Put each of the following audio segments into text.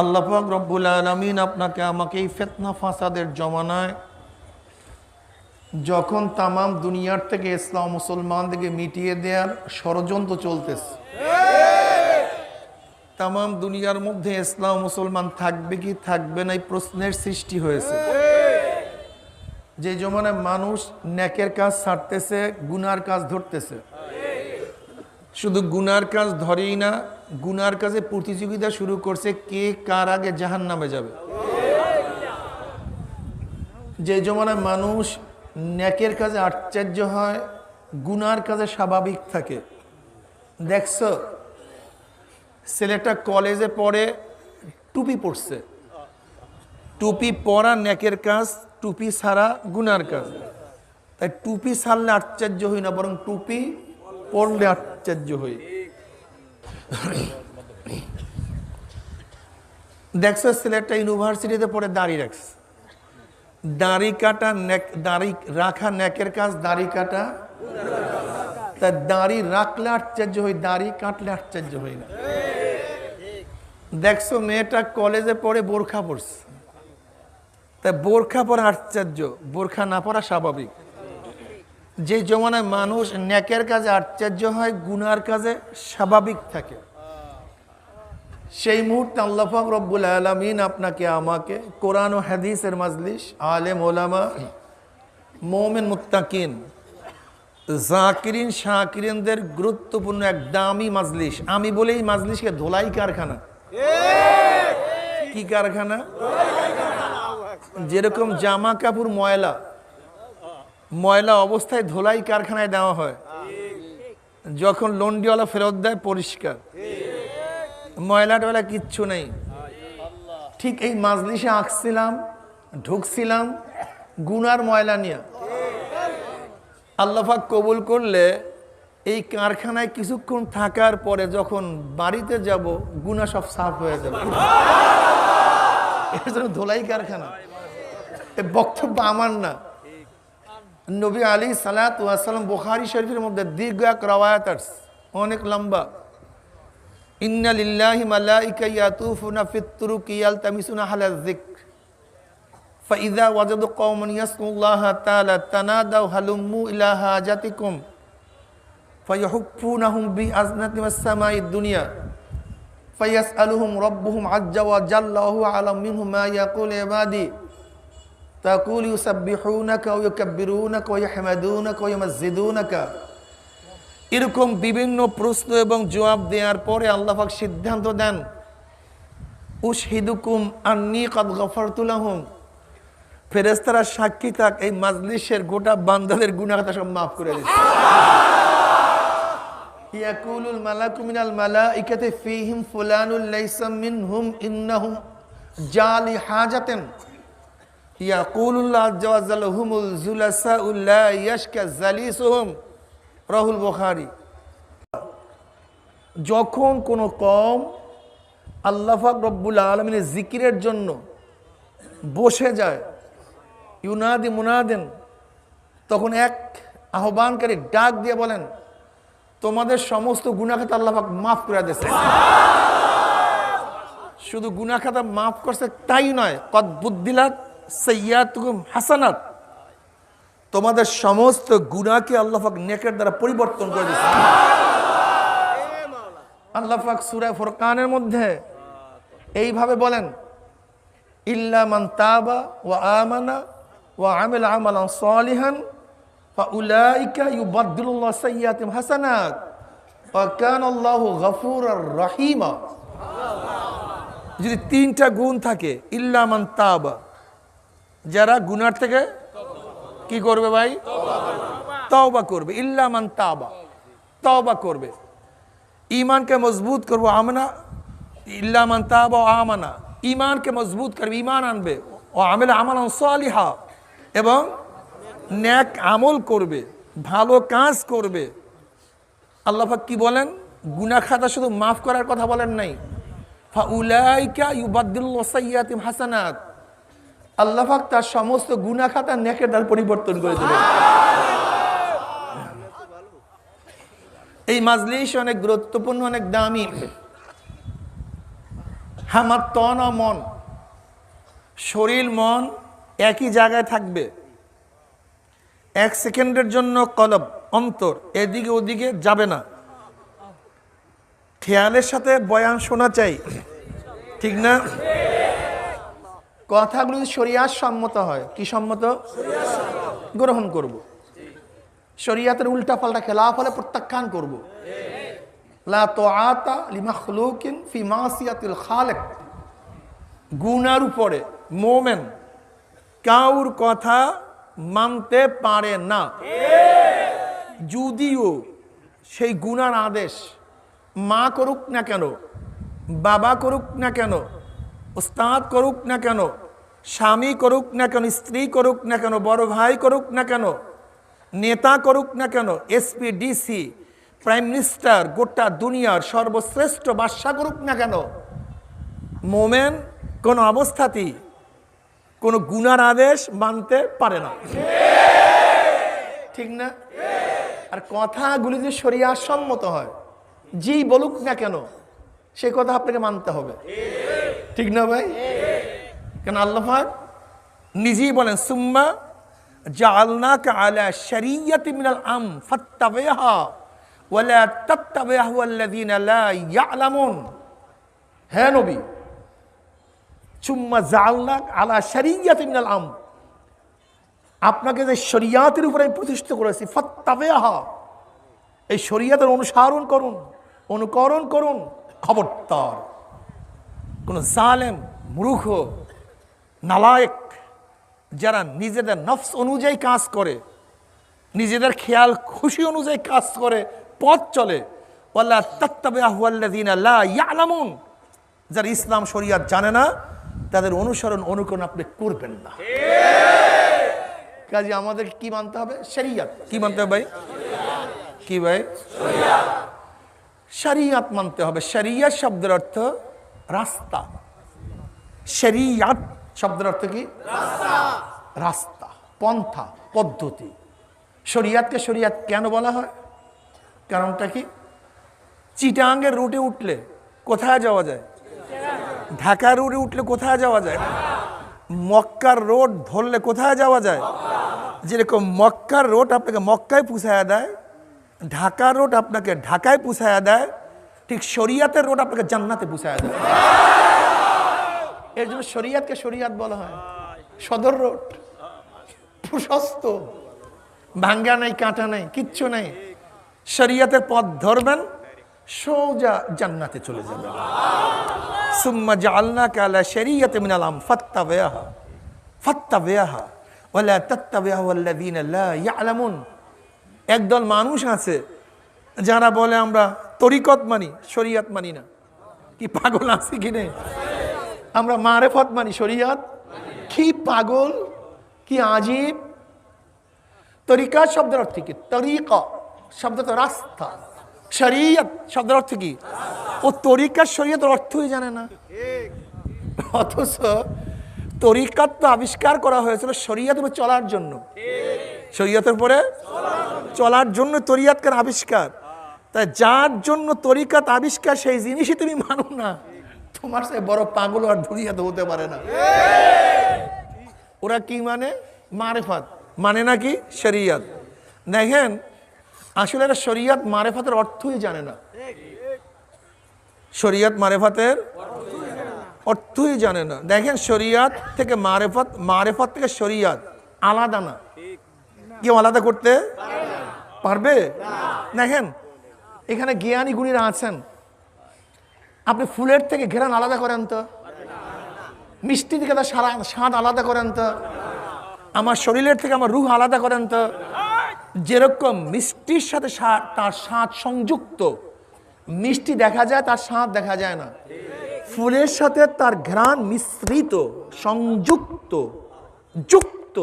আল্লাহ পাক রব্বুল আলমিন আপনাকে আমাকে এই ফেতনা ফাসাদের জমানায় যখন তামাম দুনিয়ার থেকে ইসলাম মুসলমান থেকে মিটিয়ে দেওয়ার ষড়যন্ত্র চলতেছে। তামাম দুনিয়ার মধ্যে ইসলাম মুসলমান থাকবে কি থাকবে না এই প্রশ্নের সৃষ্টি হয়েছে। যে জমানায় মানুষ ন্যাকের কাজ ছাড়তেছে, গুনার কাজ ধরতেছে। শুধু গুনার কাজ ধরেই না, গুনার কাজে প্রতিযোগিতা শুরু করছে কে কার আগে জাহান নামে যাবে। যে জমানায় মানুষ ন্যাকের কাজে আশ্চর্য হয়, গুনার কাজে স্বাভাবিক থাকে। দেখছ, ছেলেটা কলেজে পড়ে, টুপি পড়ছে টুপি পরা ন্যাকের কাজ, টুপি ছাড়া গুনার কাজ। তাই টুপি ছাড়লে আশ্চর্য হই না, বরং টুপি পড়লে আশ্চর্য হই। দেখছ ছেলেটা ইউনিভার্সিটিতে পড়ে দাঁড়িয়ে রাখছে। দাড়ি কাটা দাড়ি রাখা নেকের কাজ, দাড়ি কাটা। তা দাড়ি রাখলে আশ্চর্য হই, দাড়ি কাটলে আশ্চর্য হই না। দেখছ, মেয়েটা কলেজে পড়ে বোরখা পড়ছে তা বোরখা পরা আশ্চর্য, বোরখা না পরা স্বাভাবিক। যে জমানায় মানুষ ন্যাকের কাজে আশ্চর্য হয় গুনার কাজে স্বাভাবিক থাকে। সেই মুহূর্তে আল্লাহাক রব্বুল আলমিন আপনাকে আমাকে কোরআন ও হাদিসের মাজলিস আলেম ওলামা মোমেন মুত্তাকিন জাকিরিন শাকিরিনদের গুরুত্বপূর্ণ এক দামি মাজলিস। আমি বলেই মাজলিসকে ধোলাই কারখানা। কি কারখানা? যেরকম জামা কাপড় ময়লা। ময়লা অবস্থায় ধোলাই কারখানায় দেওয়া হয়। যখন লন্ডিওয়ালা ফেরত দেয়, পরিষ্কার। ময়লা টয়লা কিচ্ছু নেই। ঠিক এই মাজলিসে আঁকছিলাম, ঢুকছিলাম, গুনার ময়লা নিয়ে। আল্লাহাক কবুল করলে এই কারখানায় কিছুক্ষণ থাকার পরে যখন বাড়িতে যাব গুনা সব সাফ হয়ে যাবে। জন্য ধোলাই কারখানা। বক্তব্য আমার না। নবী আলী সালাত ওয়াসালাম বুখারি শরীফের মধ্যে দীর্ঘ এক রওয়ায়াত আসছে, অনেক লম্বা ইন্না লিল্লাহি মালাইকা ইয়াতুফুনা ফিত তুরুকি ইয়ালতামিসুনা আলা যিকর فإذا وجدوا قوما يذكرون الله تعالى تنادوا هلموا إلى حاجتكم فيحفونهم بأذنة السماء الدنيا فيسألهم ربهم عز وجل وهو أعلم منهم ما يقول عبادي تقول يسبحونك ويكبرونك ويحمدونك ويمجدونك এরকম বিভিন্ন প্রশ্ন এবং জবাব দেওয়ার পরে আল্লাহ পাক সিদ্ধান্ত দেন উশহিদুকুম আন্নি কদ গফরতুলাহুম ফেরেস্তারা সাক্ষী থাক এই মাজলিসের গোটা বান্দাদের গুনাহটা সব মাফ করে দিচ্ছে ইয়াকুলুল মালাকু মিনাল মালাইকাতি ফীহিম ফুলানুল লাইসা মিনহুম ইন্নাহুম জালি হাজাতান রাহুল বুখারী। যখন কোনো কম আল্লাহাক রব্বুল আলমিনের জিকিরের জন্য বসে যায়, ইউনাদি মুনাদেন, তখন এক আহ্বানকারী ডাক দিয়ে বলেন, তোমাদের সমস্ত গুণাখাতা আল্লাহাক মাফ করে দিয়েছে। শুধু গুণাখাতা মাফ করছে তাই নয়, কদ বুদ্দিলাত সৈয়াতুকুম হাসানাত। তোমাদের সমস্ত গুণাকে আল্লাহাক নেকের দ্বারা পরিবর্তন করে দিয়েছে। আল্লাহ পাক সূরা ফুরকানের মধ্যে এইভাবে বলেন, ইল্লা মান তাবা ওয়া আমানা ওয়া আমিলা আমালান সালিহান ফাউলাইকা ইউবাদদিলুল্লাহু সাইয়্যাতিহিম হাসানাত আল্লাহু গফুরার রহিমা। যদি তিনটা গুণ থাকে, ইল্লা মান তাবা যারা গুনার থেকে কি করবে ভাই? তওবা করবে। ইল্লা মান তাবা। তওবা করবে। ইমানকে মজবুত করব আমনা। ইল্লামান তাব ও আমানা। ইমানকে মজবুত করবে ইমান আনবে। ও আমেলা আমাল সালিহা। এবং ন্যাক আমল করবে, ভালো কাজ করবে। আল্লাহাক কি বলেন? গুনা খাতা শুধু মাফ করার কথা বলেন নাই। ফাউলাইকা ইউবাদ্দুল্লাহ সাইয়াতিম হাসানাত। আল্লাহাক তার সমস্ত গুনা খাতা নেকের দ্বার পরিবর্তন করে দেবে এই মাজলিস অনেক গুরুত্বপূর্ণ, অনেক দামি। হামার তন ও মন, শরীর, মন একই জায়গায় থাকবে। এক সেকেন্ডের জন্য কলব, অন্তর, এদিকে ওদিকে যাবে না। খেয়ালের সাথে বয়ান শোনা চাই, ঠিক না? কথাগুলো যদি শরিয়ার সম্মত হয়, কি সম্মত? গ্রহণ করব। শরিয়াতের উল্টা পাল্টা খেলাফ হলে প্রত্যাখ্যান করব। গুনার উপরে, মোমেন কাউর কথা মানতে পারে না। যদিও সেই গুনার আদেশ মা করুক না কেন, বাবা করুক না কেন উস্তাদ করুক না কেন স্বামী করুক না কেন, স্ত্রী করুক না কেন, বড় ভাই করুক না কেন, নেতা করুক না কেন, এসপি, ডিসি, প্রাইম মিনিস্টার, গোটা দুনিয়ার সর্বশ্রেষ্ঠ বাদশা করুক না কেন, মোমেন কোনো অবস্থাতেই কোনো গুনার আদেশ মানতে পারে না। ঠিক না? আর কথাগুলি যদি সম্মত হয়, যেই বলুক না কেন, সে কথা আপনাকে মানতে হবে। ঠিক না ভাই? কেন আল্লাহ পাক নিজেই বলেন, সুম্মা জাআলনাকা আলা শরিয়তি মিনাল আম ফাত্তাবিহা ওয়ালা তাত্তাবিহু আল্লাযীনা লা ইয়ালামুন। হ্যাঁ নবী চুম্মা জাআলনাক আলা শরিয়তি মিনাল আম। আপনাকে যে শরিয়াতের উপরে আমি প্রতিষ্ঠিত করেছি, ফাত্তাবিহা। এই শরিয়াতের অনুসরণ করুন, অনুকরণ করুন, খবরদার। কোন জালেম, মূর্খ নালায়েক যারা নিজেদের নফস অনুযায়ী কাজ করে নিজেদের খেয়াল খুশি অনুযায়ী কাজ করে পথ চলে। ওয়াল্লা তাত্তাবে আহুয়াল্লাদিন আল্লাহ ইয়ালামুন। যারা ইসলাম শরিয়াত জানে না তাদের অনুসরণ অনুকরণ আপনি করবেন না। কাজে আমাদের কি মানতে হবে? শরিয়াত। কি মানতে হবে ভাই? কি ভাই? শরিয়াত মানতে হবে। শরিয়াত শব্দের অর্থ রাস্তা। শরিয়াত শব্দের অর্থ কি? রাস্তা। পন্থা, পদ্ধতি। শরিয়াতকে শরিয়াত কেন বলা হয়? কারণটা কি? চিটাঙ্গের রুটে উঠলে কোথায় যাওয়া যায়? ঢাকা রুটে উঠলে কোথায় যাওয়া যায়? মক্কার রোড ধরলে কোথায় যাওয়া যায়? যেরকম মক্কার রোড আপনাকে মক্কায় পুষায়া দেয় ঢাকা রোড আপনাকে ঢাকায় পুষায়া দেয়, ঠিক শরিয়াতের রোড আপনাকে জান্নাতে পুষায়া দেয়। এর জন্য শরিয়াতকে শরিয়াত বলা হয়। সদর রোড। প্রশস্ত। ভাঙ্গা নাই, কাঁটা নাই, কিচ্ছু নাই। শরিয়াতের পথ ধরবেন, সোজা জান্নাতে চলে যাবেন। সুম্মা জাআলনা কালা শরিয়াতে মিনাল আম ফাত্তাবিহা ফাত্তাবিহা ওয়ালা তাত্তাবিহু আল্লাযীনা লা ইয়ালামুন। একদল মানুষ আছে, যারা বলে আমরা তরিকত মানি, শরিয়াত মানি না। কি পাগল আছে কি নেই? আমরা মারেফত মানি, শরিয়াত? কি পাগল? কি আজীব? তরিকা শব্দের অর্থ কি? তরিকা শব্দ তো রাস্তা। শরিয়ত শব্দের অর্থ কি? ও তরিকা শরীয়তের অর্থই জানে না। অথচ তরিকাত তো আবিষ্কার করা হয়েছিল শরীয়ত চলার জন্য। শরীয়তের পরে চলার জন্য তরিয়াতকার আবিষ্কার। তাই যার জন্য তরিকাত আবিষ্কার, সেই জিনিসই তুমি মানো না। তোমার সে বড় পাগল আর ধুরিয়াত হতে পারে না। ওরা কি মানে? মারেফাত। মানে নাকি শরিয়াত। দেখেন, আসলে এরা শরিয়াত মারেফাতের অর্থই জানে না। শরিয়াত মারেফাতের অর্থই জানে না। দেখেন, শরিয়াত থেকে মারেফত মারেফত থেকে শরিয়াত আলাদা না। কেউ আলাদা করতে পারবে? দেখেন, এখানে জ্ঞানী গুণীরা আছেন। আপনি ফুলের থেকে ঘেরান আলাদা করেন তো। মিষ্টি থেকে তার সারা স্বাদ আলাদা করেন তো। আমার শরীরের থেকে আমার রুহ আলাদা করেন তো। যেরকম মিষ্টির সাথে তার স্বাদ সংযুক্ত, মিষ্টি দেখা যায়, তার স্বাদ দেখা যায় না। ফুলের সাথে তার ঘ্রাণ মিশ্রিত, সংযুক্ত, যুক্ত।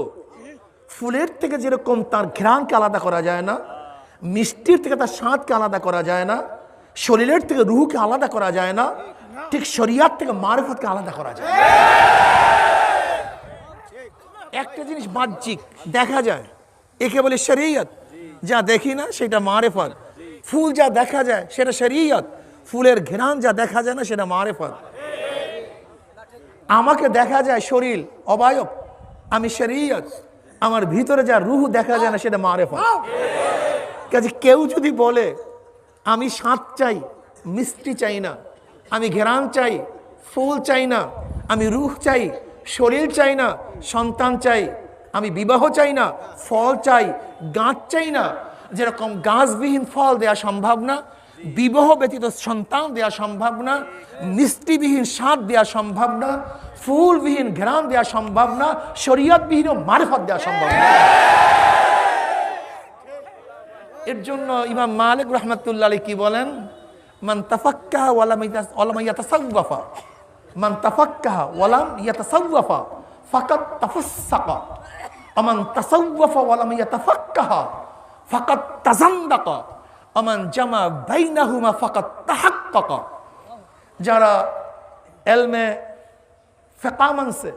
ফুলের থেকে যেরকম তার ঘ্রাণকে আলাদা করা যায় না, মিষ্টির থেকে তার স্বাদকে আলাদা করা যায় না। শরীরের থেকে রুহকে আলাদা করা যায় না, ঠিক শরিয়ার থেকে মারেফতকে আলাদা করা যায়। একটা জিনিস বাহ্যিক, দেখা যায়। একে বলে শরিয়ত। যা দেখি না, সেটা মারেফত। ফুল যা দেখা যায়, সেটা শরিয়ত। ফুলের ঘ্রাণ যা দেখা যায় না, সেটা মারেফত। আমাকে দেখা যায় শরীর অবায়ব, আমি শরিয়ত। আমার ভিতরে যা রুহ দেখা যায় না, সেটা মারে কাজে কেউ যদি বলে আমি স্বাদ চাই, মিষ্টি চাই না। আমি ঘেরান চাই, ফুল চাই না। আমি রুহ চাই, শরীর চাই না, সন্তান চাই। আমি বিবাহ চাই না, ফল চাই, গাছ চাই না। যেরকম গাছবিহীন ফল দেওয়া সম্ভব না, বিবাহ ব্যতীত সন্তান দেওয়া সম্ভব না, মিষ্টিবিহীন স্বাদ দেওয়া সম্ভব না, ফুলবিহীন ঘেরান দেওয়া সম্ভব না, শরীয়তবিহীন মারফত দেওয়া সম্ভব না। এর জন্য ইমাম মালিক রহমতুল্লাহ আলী কি বলেন? মান তাফাক্কাহ ওয়ালাম ওয়ালাম ইয়াতাসাওয়াফা। মান তাফাক্কাহ ওয়ালাম ইয়াতাসাওয়াফা ফাকাত তাফাসসাকা। আমান তাসাওয়াফা ওয়ালাম ইয়াতাফাক্কাহ ফাকাত তাজান্দাকা আমান জামা বাইনাহুমা ফাকাত তাহাক্কাকা। যারা এলমে ফেকা মানছে,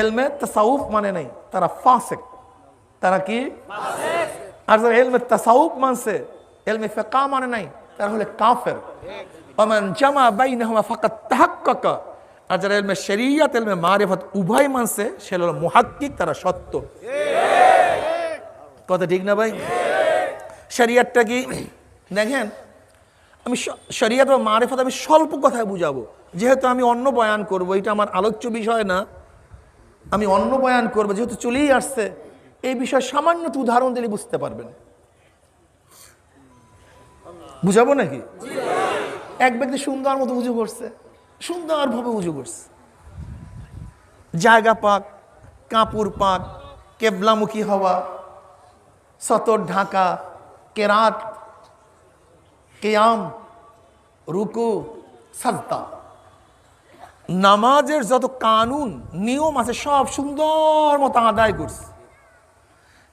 এলমে তাসাউফ মানে নাই, তারা ফাসেক। তারা কি? আর যারা এলমে তাসাউফ মানছে, এলমে ফেকা মানে নাই, তারা হলে কাফের। ওমান জামা বাইনাহুমা ফাকাত তাহাক্কাকা। আর যারা এলমে শরিয়াত, এলমে মারিফত উভয় মানছে, সে হলো মুহাক্কিক, তারা সত্য। কথা ঠিক না ভাই? শরিয়াতটা কি? দেখেন, আমি শরিয়াত বা মারেফত আমি স্বল্প কথায় বুঝাবো। যেহেতু আমি অন্য বয়ান করব, এটা আমার আলোচ্য বিষয় না। আমি অন্য বয়ান করব, যেহেতু চলেই আসছে। এই বিষয়ে সামান্য উদাহরণ দিলে বুঝতে পারবেন। বুঝাবো নাকি? এক ব্যক্তি সুন্দর মতো উজু করছে, সুন্দরভাবে উজু করছে। জায়গা পাক, কাপড় পাক, কেবলামুখী হওয়া, সতর ঢাকা, কেরাত, কেয়াম, রুকু, সাজদা। নামাজের যত কানুন, নিয়ম আছে, সব সুন্দর মতো আদায় করছে।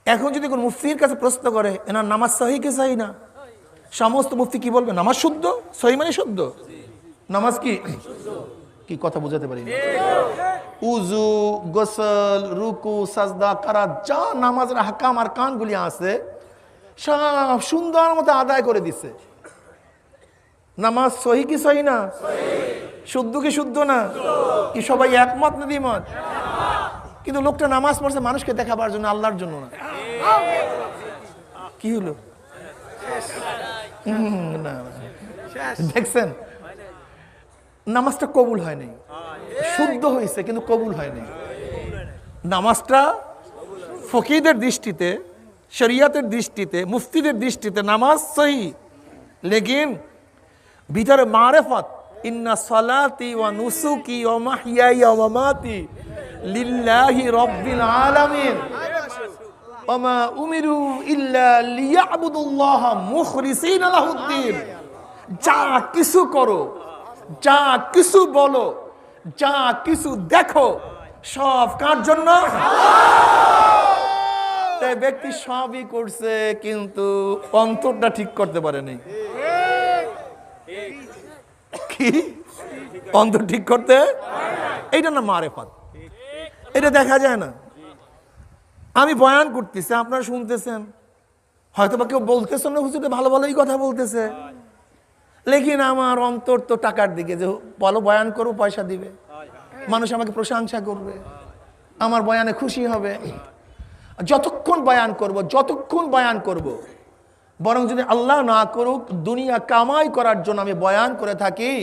এখন যদি কোন মুফতির কাছে প্রশ্ন করে, এনার নামাজ সহি কে সহি না? সমস্ত মুফতি কি বলবে? নামাজ শুদ্ধ? সহি মানে শুদ্ধ? নামাজ কি? কি কথা বুঝাতে পারি উজু, গোসল, রুকু, সাজদা কারা যা নামাজের হাকাম আর কানগুলি আছে, সব সুন্দর মতো আদায় করে দিছে। নামাজ সহি কি সহি না? শুদ্ধ কি শুদ্ধ না? কি সবাই একমত না দ্বিমত? কিন্তু লোকটা নামাজ পড়ছে মানুষকে দেখাবার জন্য, আল্লাহর জন্য না। কি হলো। দেখছেন? নামাজটা কবুল হয় নাই। শুদ্ধ হয়েছে, কিন্তু কবুল হয় নাই। নামাজটা ফকিদের দৃষ্টিতে, শরিয়াতের দৃষ্টিতে, মুফতিদের দৃষ্টিতে নামাজ সহি। লেকিন ভিতরে মারেফত, ইন্না সালাতি ওয়া লিল্লাহি রাব্বিল আলামিন। উমিরু ইল্লা লিয়াবুদুল্লাহ মুখলিসিনা লাহুদ্দিন। যা কিছু করো, যা কিছু বলো, যা কিছু দেখো, সব কার জন্য? তাই ব্যক্তি সবই করছে, কিন্তু অন্তরটা ঠিক করতে পারেনি। কি? অন্তর ঠিক করতে? এইটা না মারেফাত। এটা দেখা যায় না। আমি বয়ান করতেছি, আপনারা শুনতেছেন। হয়তো বা কেউ বলতেছেন না হুজুরে ভালো ভালোই কথা বলতেছে। লেকিন আমার অন্তর তো টাকার দিকে, যে বলো বয়ান করো, পয়সা দিবে। মানুষ আমাকে প্রশংসা করবে। আমার বয়ানে খুশি হবে। যতক্ষণ বয়ান করব, যতক্ষণ বয়ান করব, বরং যদি আল্লাহ না করুক, দুনিয়া কামাই করার জন্য আমি বয়ান করে থাকি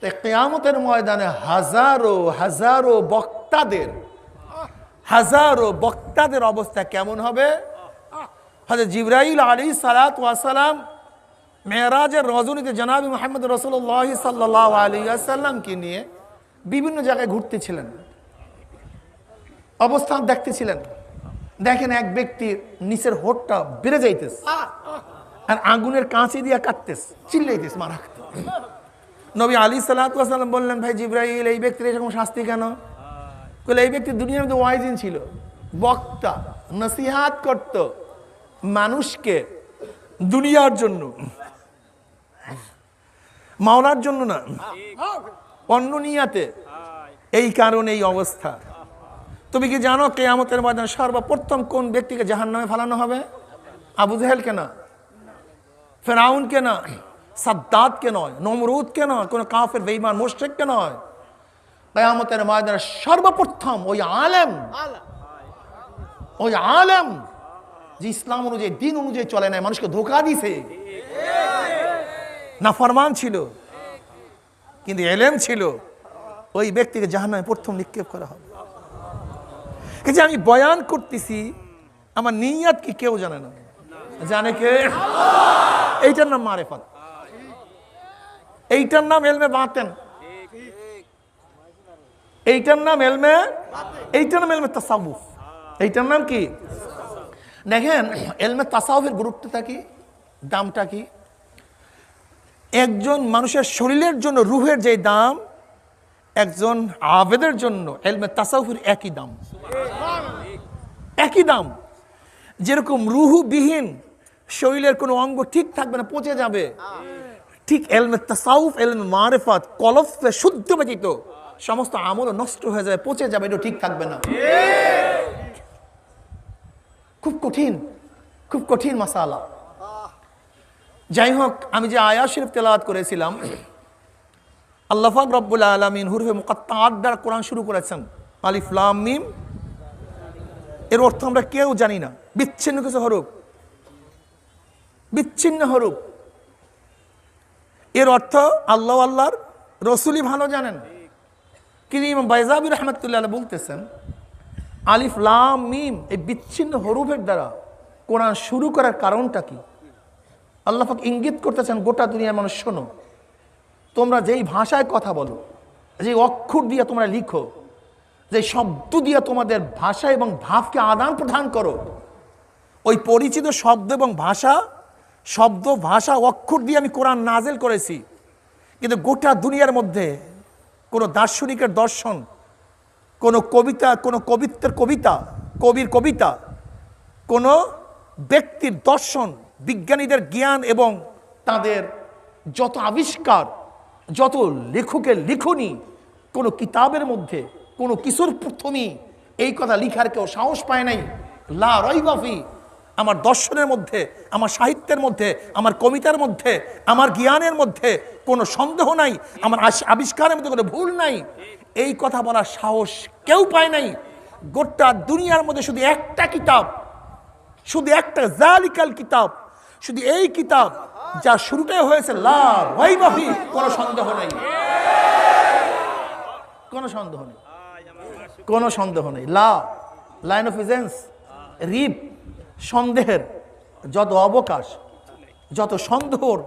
তাই কেয়ামতের ময়দানে হাজারো হাজারো বক্তাদের হাজারো বক্তাদের অবস্থা কেমন হবে? হজরত জিব্রাইল আলী সালাত ওয়াসালাম মেয়েরাজের রজনীতে জনাবি মোহাম্মদ রসুল্লাহ সাল্লাহ আলী আসাল্লামকে নিয়ে বিভিন্ন জায়গায় ঘুরতেছিলেন। অবস্থান দেখতেছিলেন। দেখেন এক ব্যক্তির নিচের হোটটা বেড়ে যাইতেস আর আগুনের কাঁচি দিয়া কাটতেছে চিল্লাইতেছে মারা নবী আলী সাল্লাম বললেন, ভাই জিব্রাইল, এই ব্যক্তির এরকম শাস্তি কেন? বলে এই ব্যক্তি দুনিয়ার মধ্যে ওয়াইজিন ছিল, বক্তা, নসিহাত করত মানুষকে দুনিয়ার জন্য, মাওলার জন্য না, অন্য নিয়াতে। এই কারণে এই অবস্থা। তুমি কি জানো কেয়ামতের ময়দানে সর্বপ্রথম কোন ব্যক্তিকে জাহান নামে ফালানো হবে? আবু জাহেলকে না? ফেরাউনকে না? সাদ্দাতকে নয়? নমরুদকে নয়? কোনো কাফের বেইমান মোশেককে নয়? কেয়ামতের ময়দানে সর্বপ্রথম ওই আলেম ওই আলেম যে ইসলাম অনুযায়ী দিন অনুযায়ী চলে নাই মানুষকে ধোকা দিছে না ফরমান ছিল কিন্তু এলেম ছিল ওই ব্যক্তিকে জাহান্নামে প্রথম নিক্ষেপ করা হবে কিন্তু আমি বয়ান করতেছি আমার নিয়াত কি কেউ জানে না জানে কে এইটার নাম মারেফত এইটার নাম এলমে বাতেন এইটার নাম এলমে, এইটার নাম এলমে তাসাউফ। এইটার নাম কি? দেখেন, এলমে তাসাউফের গুরুত্বটা কি? দামটা কি? একজন মানুষের শরীরের জন্য, রুহের যে দাম, একজন আবেদের জন্য এলমে তাসাউফের একই দাম। একই দাম। যেরকম রুহুবিহীন শরীরের কোনো অঙ্গ ঠিক থাকবে না, পচে যাবে। ঠিক এলমে তাসাউফ, এলমে মারেফাত, কলফে শুদ্ধ ব্যতীত সমস্ত আমলও নষ্ট হয়ে যাবে, পচে যাবে এটা ঠিক থাকবে না। খুব কঠিন খুব কঠিন মাসালা। যাই হোক, আমি যে আয়া শরীফ তেলাওয়াত করেছিলাম আল্লাহাক রব্বুল আলমিন হুরফে মুকাত্তার দ্বারা কোরআন শুরু করেছেন। আলিফ মিম। এর অর্থ আমরা কেউ জানি না। বিচ্ছিন্ন কিছু হরুপ বিচ্ছিন্ন হরুপ এর অর্থ আল্লাহ আল্লাহর রসুলই ভালো জানেন। কিন্তু ইমাম বাইজাবির রহমতুল্লাহ বলতেছেন, আলিফ লাম মিম, এই বিচ্ছিন্ন হরুফের দ্বারা কোরআন শুরু করার কারণটা কি? আল্লাহাক ইঙ্গিত করতেছেন, গোটা দুনিয়ার মানুষ শোনো, তোমরা যেই ভাষায় কথা বলো যে অক্ষর দিয়ে তোমরা লিখো যে শব্দ দিয়ে তোমাদের ভাষা এবং ভাবকে আদান প্রদান করো, ওই পরিচিত শব্দ এবং ভাষা, শব্দ, ভাষা, অক্ষর দিয়ে আমি কোরআন নাজেল করেছি। কিন্তু গোটা দুনিয়ার মধ্যে কোনো দার্শনিকের দর্শন, কোনো কবিতা, কোনো কবিত্বের কবিতা, কবির কবিতা, কোনো ব্যক্তির দর্শন, বিজ্ঞানীদের জ্ঞান এবং তাদের যত আবিষ্কার, যত লেখকের লিখনি, কোনো কিতাবের মধ্যে, কোনো কিশোর প্রথমই এই কথা লিখার কেউ সাহস পায় নাই। লা রইবাফি আমার দর্শনের মধ্যে, আমার সাহিত্যের মধ্যে, আমার কবিতার মধ্যে, আমার জ্ঞানের মধ্যে কোনো সন্দেহ নাই, আমার আবিষ্কারের মধ্যে কোনো ভুল নাই। এই কথা বলার সাহস কেউ পায় নাই। গোটা দুনিয়ার মধ্যে শুধু একটা কিতাব, শুধু একটা জালিকাল কিতাব, শুধু এই কিতাব যা শুরুটাই হয়েছে। লা ওয়াইবাফি কোনো সন্দেহ নেই। কোনো সন্দেহ নেই। কোনো সন্দেহ নেই। লা, লাইন অফ ইজেন্স রিপ সন্দেহের, যত অবকাশ, যত সন্দেহর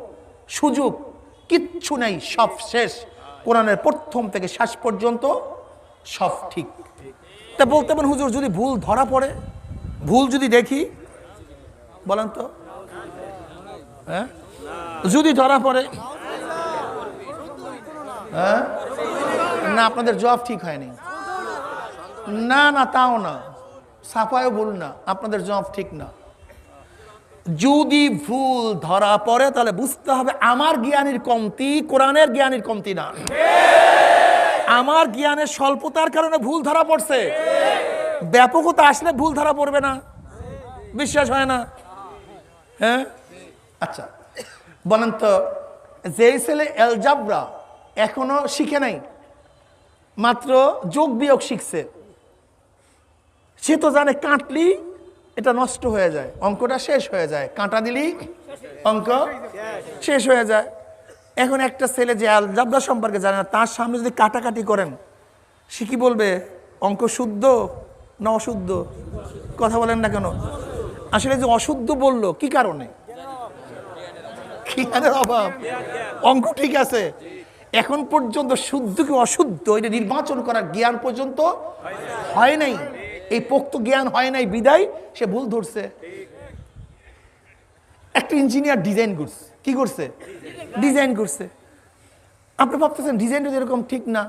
সুযোগ, কিচ্ছু নেই, সব শেষ। কোরআনের প্রথম থেকে শেষ পর্যন্ত সব ঠিক। তা বলতে পারেন, হুজুর, যদি ভুল ধরা পড়ে, ভুল যদি দেখি, বলেন তো। হ্যাঁ? যদি ধরা পড়ে হ্যাঁ? না, আপনাদের জবাব ঠিক হয়নি। না না, তাও না। সাফায়ও ভুল না, আপনাদের জবাব ঠিক না। যদি ভুল ধরা পড়ে, তাহলে বুঝতে হবে আমার জ্ঞানের কমতি কোরআনের জ্ঞানের কমতি না। আমার জ্ঞানের স্বল্পতার কারণে ভুল ধরা পড়ছে। ব্যাপকতা আসলে ভুল ধরা পড়বে না। বিশ্বাস হয় না। হ্যাঁ? আচ্ছা বলেন তো, যেই ছেলে এলজাবরা এখনও শিখে নাই, মাত্র যোগ বিয়োগ শিখছে। সে তো জানে কাটলি, এটা নষ্ট হয়ে যায়। অঙ্কটা শেষ হয়ে যায়। কাঁটা দিলি, অঙ্ক শেষ হয়ে যায়। এখন একটা ছেলে যে আলজাবরা সম্পর্কে জানে না, তার সামনে যদি কাটাকাটি করেন, সে কি বলবে? অঙ্ক শুদ্ধ না অশুদ্ধ? কথা বলেন না কেন? আসলে যে অশুদ্ধ বলল, কি কারণে? অভাব? অঙ্ক ঠিক আছে। এখন পর্যন্ত শুদ্ধ কি অশুদ্ধ? এটা নির্বাচন করার জ্ঞান পর্যন্ত হয় নাই। এই পোক্ত জ্ঞান হয় নাই বিদায় সে ভুল ধরছে। একটা ইঞ্জিনিয়ার ডিজাইন করছে। কি করছে? ডিজাইন করছে। আপনি ভাবতেছেন ডিজাইনটা যেরকম ঠিক না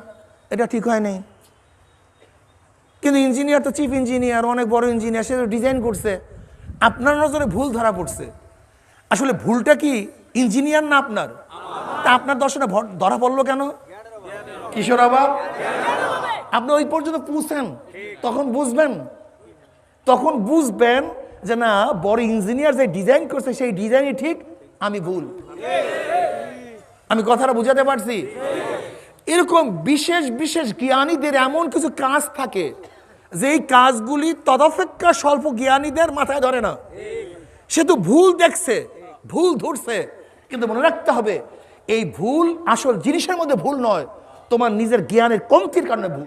এটা ঠিক হয় নাই। কিন্তু ইঞ্জিনিয়ার তো চিফ ইঞ্জিনিয়ার অনেক বড় ইঞ্জিনিয়ার সে ডিজাইন করছে। আপনার নজরে ভুল ধরা পড়ছে। আসলে ভুলটা কি ইঞ্জিনিয়ার না আপনার? তা আপনার দর্শনে ধরা পড়ল কেন? কিশোর অভাব আপনি ওই পর্যন্ত পৌঁছেন। তখন বুঝবেন। তখন বুঝবেন যে না, বড় ইঞ্জিনিয়ার যে ডিজাইন করছে, সেই ডিজাইনই ঠিক, আমি ভুল। আমি কথাটা বুঝাতে পারছি? এরকম বিশেষ বিশেষ জ্ঞানীদের এমন কিছু কাজ থাকে, যেই কাজগুলি তদপেক্ষা স্বল্প জ্ঞানীদের মাথায় ধরে না। সে তো ভুল দেখছে, ভুল ধরছে, কিন্তু মনে রাখতে হবে, এই ভুল আসল জিনিসের মধ্যে ভুল নয়, তোমার নিজের জ্ঞানের কমতির কারণে ভুল।